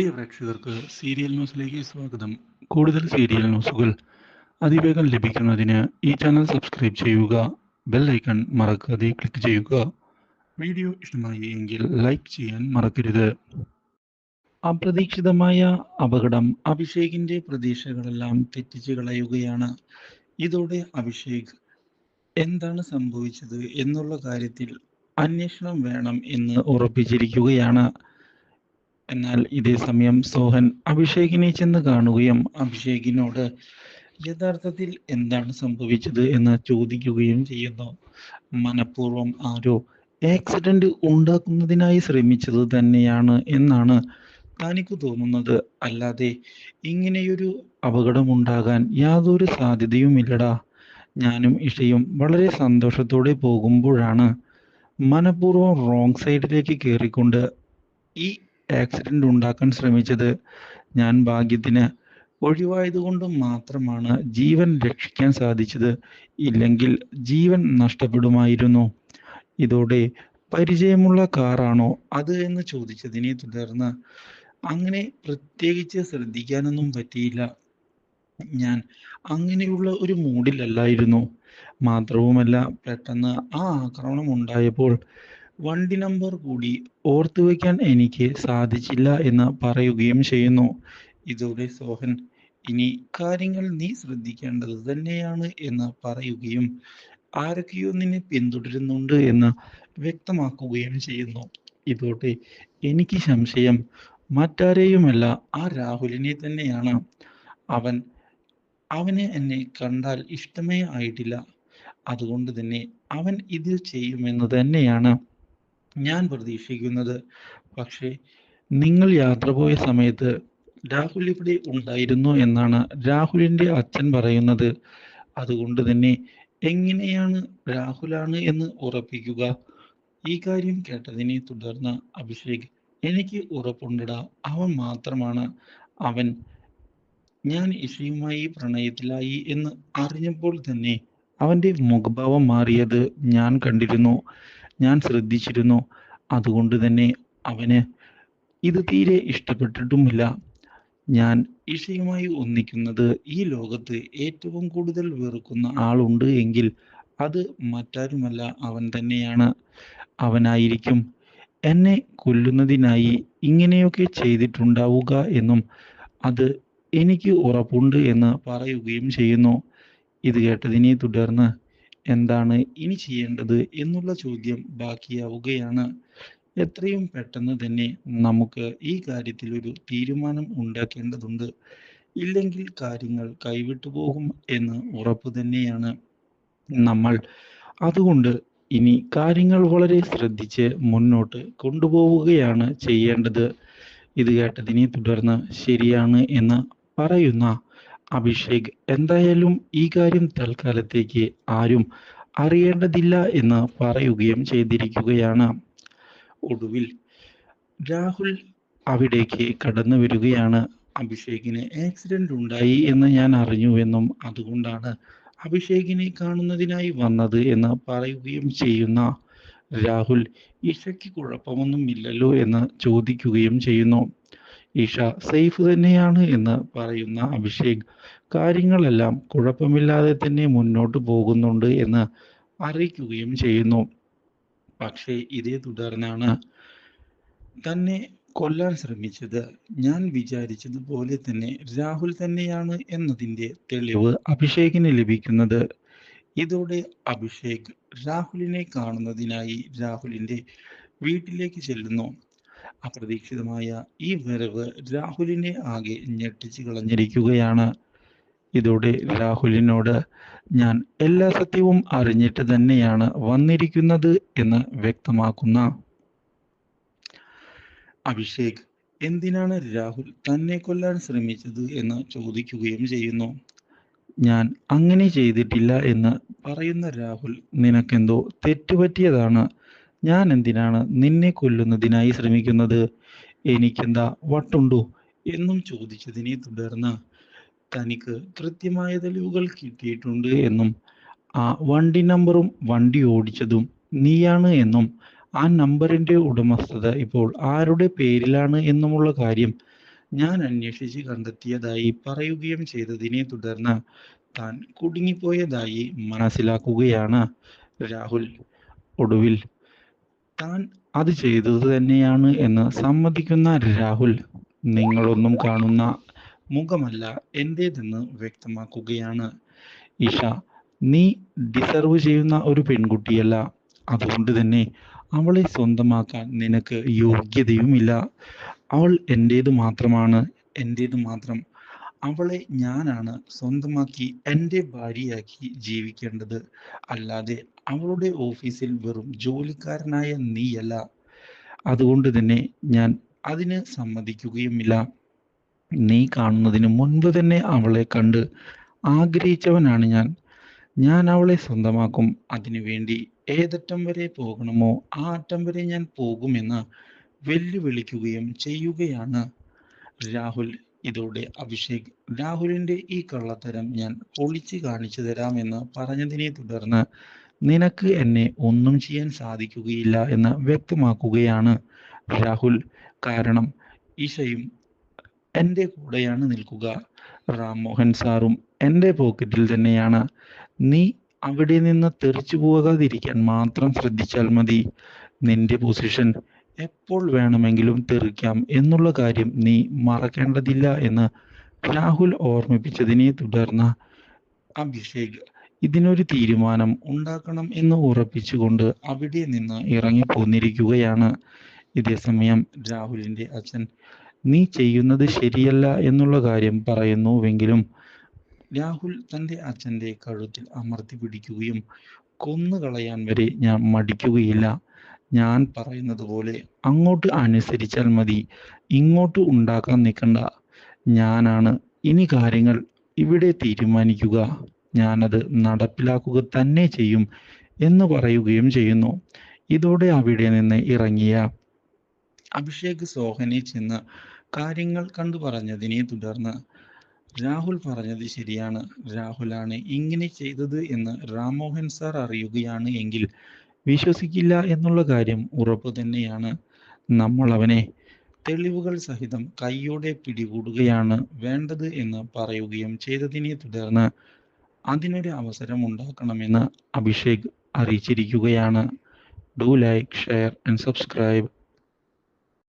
പ്രിയ പ്രേക്ഷകർക്ക് സീരിയൽ ന്യൂസിലേക്ക് സ്വാഗതം. കൂടുതൽ സീരിയൽ ന്യൂസുകൾ അതിവേഗം ലഭിക്കുന്നതിന് ഈ ചാനൽ സബ്സ്ക്രൈബ് ചെയ്യുക ബെൽ ഐക്കൺ മറക്കാതെ ക്ലിക്ക് ചെയ്യുക. വീഡിയോ ഇഷ്ടമായി എങ്കിൽ ലൈക്ക് ചെയ്യാൻ മറക്കരുത്. അപ്രതീക്ഷിതമായ അപകടം അഭിഷേകിന്റെ പ്രതീക്ഷകളെല്ലാം തെറ്റിച്ച് കളയുകയാണ്. ഇതോടെ അഭിഷേക് എന്താണ് സംഭവിച്ചത് എന്നുള്ള കാര്യത്തിൽ അന്വേഷണം വേണം എന്ന് ഉറപ്പിച്ചിരിക്കുകയാണ്. എന്നാൽ ഇതേ സമയം സോഹൻ അഭിഷേകിനെ ചെന്ന് കാണുകയും അഭിഷേകിനോട് യഥാർത്ഥത്തിൽ എന്താണ് സംഭവിച്ചത് എന്ന് ചോദിക്കുകയും ചെയ്യുന്നു. മനഃപൂർവം ആരോ ആക്സിഡന്റ് ഉണ്ടാക്കുന്നതിനായി ശ്രമിച്ചത് തന്നെയാണ് എന്നാണ് തനിക്ക് തോന്നുന്നത്. അല്ലാതെ ഇങ്ങനെയൊരു അപകടം അപകടമുണ്ടാകാൻ യാതൊരു സാധ്യതയുമില്ലടാ. ഞാനും ഇഷയും വളരെ സന്തോഷത്തോടെ പോകുമ്പോഴാണ് മനഃപൂർവം റോങ് സൈഡിലേക്ക് കയറിക്കൊണ്ട് ഈ ആക്സിഡന്റ് ഉണ്ടാക്കാൻ ശ്രമിച്ചത് ഞാൻ ഭാഗ്യത്തിന് ഒഴിവായത് കൊണ്ട് മാത്രമാണ് ജീവൻ രക്ഷിക്കാൻ സാധിച്ചത്. ഇല്ലെങ്കിൽ ജീവൻ നഷ്ടപ്പെടുമായിരുന്നു. ഇതോടെ പരിചയമുള്ള കാറാണോ അത് എന്ന് ചോദിച്ചതിനെ തുടർന്ന് അങ്ങനെ പ്രത്യേകിച്ച് ശ്രദ്ധിക്കാനൊന്നും പറ്റിയില്ല. ഞാൻ അങ്ങനെയുള്ള ഒരു മൂഡിലല്ലായിരുന്നു മാത്രവുമല്ല പെട്ടെന്ന് ആ ആക്രമണം ഉണ്ടായപ്പോൾ വണ്ടി നമ്പർ കൂടി ഓർത്തു വയ്ക്കാൻ എനിക്ക് സാധിച്ചില്ല എന്ന് പറയുകയും ചെയ്യുന്നു. ഇതോടെ സോഹൻ ഇനി കാര്യങ്ങൾ നീ ശ്രദ്ധിക്കേണ്ടത് തന്നെയാണ് എന്ന് പറയുകയും ആരൊക്കെയോ നിന്നെ പിന്തുടരുന്നുണ്ട് എന്ന് വ്യക്തമാക്കുകയും ചെയ്യുന്നു. ഇതോടെ എനിക്ക് സംശയം മറ്റാരെയുമല്ല ആ രാഹുലിനെ തന്നെയാണ്. അവൻ അവനെ എന്നെ കണ്ടാൽ ഇഷ്ടമേ ആയിട്ടില്ല. അതുകൊണ്ട് തന്നെ അവൻ ഇത് ചെയ്യുമെന്ന് തന്നെയാണ്. ഞാൻ പ്രതീക്ഷിക്കുന്നത് പക്ഷേ നിങ്ങൾ യാത്ര പോയ സമയത്ത് രാഹുൽ ഇവിടെ ഉണ്ടായിരുന്നു എന്നാണ് രാഹുലിന്റെ അച്ഛൻ പറയുന്നത്. അതുകൊണ്ട് തന്നെ എങ്ങനെയാണ് രാഹുലാണ് എന്ന് ഉറപ്പിക്കുക? ഈ കാര്യം കേട്ടതിനെ തുടർന്ന് അഭിഷേക് എനിക്ക് ഉറപ്പുണ്ടടാ അവൻ മാത്രമാണ്. അവൻ ഞാൻ ഇഷയുമായി പ്രണയത്തിലായി എന്ന് അറിഞ്ഞപ്പോൾ തന്നെ അവന്റെ മുഖഭാവം മാറിയത് ഞാൻ കണ്ടിരുന്നു. ഞാൻ ശ്രദ്ധിച്ചിരുന്നു. അതുകൊണ്ട് തന്നെ അവന് ഇത് തീരെ ഇഷ്ടപ്പെട്ടിട്ടുമില്ല. ഞാൻ ഇഷയുമായി ഒന്നിക്കുന്നത് ഈ ലോകത്ത് ഏറ്റവും കൂടുതൽ വെറുക്കുന്ന ആളുണ്ട് എങ്കിൽ അത് മറ്റാരുമല്ല അവൻ തന്നെയാണ്. അവനായിരിക്കും എന്നെ കൊല്ലുന്നതിനായി ഇങ്ങനെയൊക്കെ ചെയ്തിട്ടുണ്ടാവുക എന്നും അത് എനിക്ക് ഉറപ്പുണ്ട് എന്ന് പറയുകയും ചെയ്യുന്നു. ഇത് കേട്ടതിനെ തുടർന്ന് എന്താണ് ഇനി ചെയ്യേണ്ടത് എന്നുള്ള ചോദ്യം ബാക്കിയാവുകയാണ്. എത്രയും പെട്ടെന്ന് തന്നെ നമുക്ക് ഈ കാര്യത്തിൽ ഒരു തീരുമാനം ഉണ്ടാക്കേണ്ടതുണ്ട്. ഇല്ലെങ്കിൽ കാര്യങ്ങൾ കൈവിട്ടു പോകും എന്ന് ഉറപ്പ് തന്നെയാണ് നമ്മൾ. അതുകൊണ്ട് ഇനി കാര്യങ്ങൾ വളരെ ശ്രദ്ധിച്ച് മുന്നോട്ട് കൊണ്ടുപോവുകയാണ് ചെയ്യേണ്ടത്. ഇത് കേട്ടതിനെ തുടർന്ന് ശരിയാണ് എന്ന് പറയുന്ന അഭിഷേക് എന്തായാലും ഈ കാര്യം തൽക്കാലത്തേക്ക് ആരും അറിയേണ്ടതില്ല എന്ന് പറയുകയും ചെയ്തിരിക്കുകയാണ്. ഒടുവിൽ രാഹുൽ അവിടേക്ക് കടന്നു വരികയാണ്. അഭിഷേകിന് ആക്സിഡന്റ് ഉണ്ടായി എന്ന് ഞാൻ അറിഞ്ഞുവെന്നും അതുകൊണ്ടാണ് അഭിഷേകിനെ കാണുന്നതിനായി വന്നത് എന്ന് പറയുകയും ചെയ്യുന്ന രാഹുൽ ഇഷയ്ക്ക് കുഴപ്പമൊന്നും ഇല്ലല്ലോ എന്ന് ചോദിക്കുകയും ചെയ്യുന്നു. ഇഷ സേഫ് തന്നെയാണ് എന്ന് പറയുന്ന അഭിഷേക്. കാര്യങ്ങളെല്ലാം കുഴപ്പമില്ലാതെ തന്നെ മുന്നോട്ട് പോകുന്നുണ്ട് എന്ന് അറിയിക്കുകയും ചെയ്യുന്നു. പക്ഷേ ഇതേ തുടർന്നാണ് തന്നെ കൊല്ലാൻ ശ്രമിച്ചത്. ഞാൻ വിചാരിച്ചതുപോലെ തന്നെ രാഹുൽ തന്നെയാണ് എന്നതിന്റെ തെളിവ് അഭിഷേകിന് ലഭിക്കുന്നത്. ഇതോടെ അഭിഷേക് രാഹുലിനെ കാണുന്നതിനായി രാഹുലിന്റെ വീട്ടിലേക്ക് ചെല്ലുന്നു. അപ്രതീക്ഷിതമായ ഈ വരവ് രാഹുലിനെ ആകെ ഞെട്ടിച്ചു കളഞ്ഞിരിക്കുകയാണ്. ഇതോടെ രാഹുലിനോട് ഞാൻ എല്ലാ സത്യവും അറിഞ്ഞിട്ട് തന്നെയാണ് വന്നിരിക്കുന്നത് എന്ന് വ്യക്തമാക്കുന്ന അഭിഷേക് എന്തിനാണ് രാഹുൽ തന്നെ കൊല്ലാൻ ശ്രമിച്ചത് എന്ന് ചോദിക്കുകയും ചെയ്യുന്നു. ഞാൻ അങ്ങനെ ചെയ്തിട്ടില്ല എന്ന് പറയുന്ന രാഹുൽ നിനക്കെന്തോ തെറ്റുപറ്റിയതാണ്. ഞാൻ എന്തിനാണ് നിന്നെ കൊല്ലുന്നതിനായി ശ്രമിക്കുന്നത്? എനിക്കെന്താ വട്ടുണ്ടോ എന്നും ചോദിച്ചതിനെ തുടർന്ന് തനിക്ക് കൃത്യമായ തെളിവുകൾ കിട്ടിയിട്ടുണ്ട് എന്നും ആ വണ്ടി നമ്പറും വണ്ടി ഓടിച്ചതും നീയാണ് എന്നും ആ നമ്പറിന്റെ ഉടമസ്ഥത ഇപ്പോൾ ആരുടെ പേരിലാണ് എന്നുമുള്ള കാര്യം ഞാൻ അന്വേഷിച്ച് കണ്ടെത്തിയതായി പറയുകയും ചെയ്തതിനെ തുടർന്ന് താൻ കുടുങ്ങിപ്പോയതായി മനസ്സിലാക്കുകയാണ് രാഹുൽ. ഒടുവിൽ താൻ അത് ചെയ്തത് തന്നെയാണ് എന്ന് സമ്മതിക്കുന്ന രാഹുൽ നിങ്ങളൊന്നും കാണുന്ന മുഖമല്ല എന്റേതെന്ന് വ്യക്തമാക്കുകയാണ്. ഇഷ നീ ഡിസർവ് ചെയ്യുന്ന ഒരു പെൺകുട്ടിയല്ല. അതുകൊണ്ട് തന്നെ അവളെ സ്വന്തമാക്കാൻ നിനക്ക് യോഗ്യതയുമില്ല. അവൾ എന്റേത് മാത്രമാണ് എന്റേത് മാത്രം അവളെ ഞാനാണ് സ്വന്തമാക്കി എന്റെ ഭാര്യയാക്കി ജീവിക്കേണ്ടത്. അല്ലാതെ അവളുടെ ഓഫീസിൽ വെറും ജോലിക്കാരനായ നീയല്ല. അതുകൊണ്ട് തന്നെ ഞാൻ അതിന് സമ്മതിക്കുകയുമില്ല. നീ കാണുന്നതിന് മുൻപ് തന്നെ അവളെ കണ്ട് ആഗ്രഹിച്ചവനാണ് ഞാൻ. ഞാൻ അവളെ സ്വന്തമാക്കും. അതിനു വേണ്ടി ഏതറ്റം വരെ പോകണമോ ആ അറ്റം വരെ ഞാൻ പോകുമെന്ന് വെല്ലുവിളിക്കുകയും ചെയ്യുകയാണ്. രാഹുൽ ഇതോടെ അഭിഷേക് രാഹുലിന്റെ ഈ കള്ളത്തരം ഞാൻ പൊളിച്ചു കാണിച്ചു തരാം എന്ന് പറഞ്ഞതിനെ തുടർന്ന് നിനക്ക് എന്നെ ഒന്നും ചെയ്യാൻ സാധിക്കുകയില്ല എന്ന് വ്യക്തമാക്കുകയാണ് രാഹുൽ. കാരണം ഈശയും എന്റെ കൂടെയാണ് നിൽക്കുക. റാം മോഹൻ സാറും എന്റെ പോക്കറ്റിൽ തന്നെയാണ്. നീ അവിടെ നിന്ന് തെറിച്ചു പോകാതിരിക്കാൻ മാത്രം ശ്രദ്ധിച്ചാൽ മതി. നിന്റെ പൊസിഷൻ എപ്പോൾ വേണമെങ്കിലും തെറിക്കാം എന്നുള്ള കാര്യം നീ മറക്കേണ്ടതില്ല എന്ന് രാഹുൽ ഓർമ്മിപ്പിച്ചതിനെ തുടർന്ന് അഭിഷേക് ഇതിനൊരു തീരുമാനം ഉണ്ടാക്കണം എന്ന് ഉറപ്പിച്ചുകൊണ്ട് അവിടെ നിന്ന് ഇറങ്ങി പോന്നിരിക്കുകയാണ് ഇതേസമയം രാഹുലിന്റെ അച്ഛൻ നീ ചെയ്യുന്നത് ശരിയല്ല എന്നുള്ള കാര്യം പറയുന്നുവെങ്കിലും രാഹുൽ തന്റെ അച്ഛന്റെ കഴുത്തിൽ അമർത്തി പിടിക്കുകയും കൊന്നു കളയാൻ വരെ ഞാൻ മടിക്കുകയില്ല. ഞാൻ പറയുന്നത് പോലെ അങ്ങോട്ട് അനുസരിച്ചാൽ മതി. ഇങ്ങോട്ട് ഉണ്ടാക്കാൻ നിൽക്കണ്ട. ഞാനാണ്. ഇനി കാര്യങ്ങൾ ഇവിടെ തീരുമാനിക്കുക. ഞാനത് നടപ്പിലാക്കുക തന്നെ ചെയ്യും എന്ന് പറയുകയും ചെയ്യുന്നു. ഇതോടെ അവിടെ നിന്ന് ഇറങ്ങിയ അഭിഷേക് സോഹനെ ചെന്ന് കാര്യങ്ങൾ കണ്ടു പറഞ്ഞതിനെ തുടർന്ന് രാഹുൽ പറഞ്ഞത് ശരിയാണ്. രാഹുലാണ് ഇങ്ങനെ ചെയ്തത് എന്ന് രാമോഹൻ സാർ അറിയുകയാണ് എങ്കിൽ വിശ്വസിക്കില്ല എന്നുള്ള കാര്യം ഉറപ്പ് തന്നെയാണ്. നമ്മൾ അവനെ തെളിവുകൾ സഹിതം കൈയോടെ പിടികൂടുകയാണ് വേണ്ടത് എന്ന് പറയുകയും ചെയ്തതിനെ തുടർന്ന് അതിനൊരു അവസരം ഉണ്ടാക്കണമെന്ന് Abhishek അറിയിച്ചിരിക്കുകയാണ്. Do like share and subscribe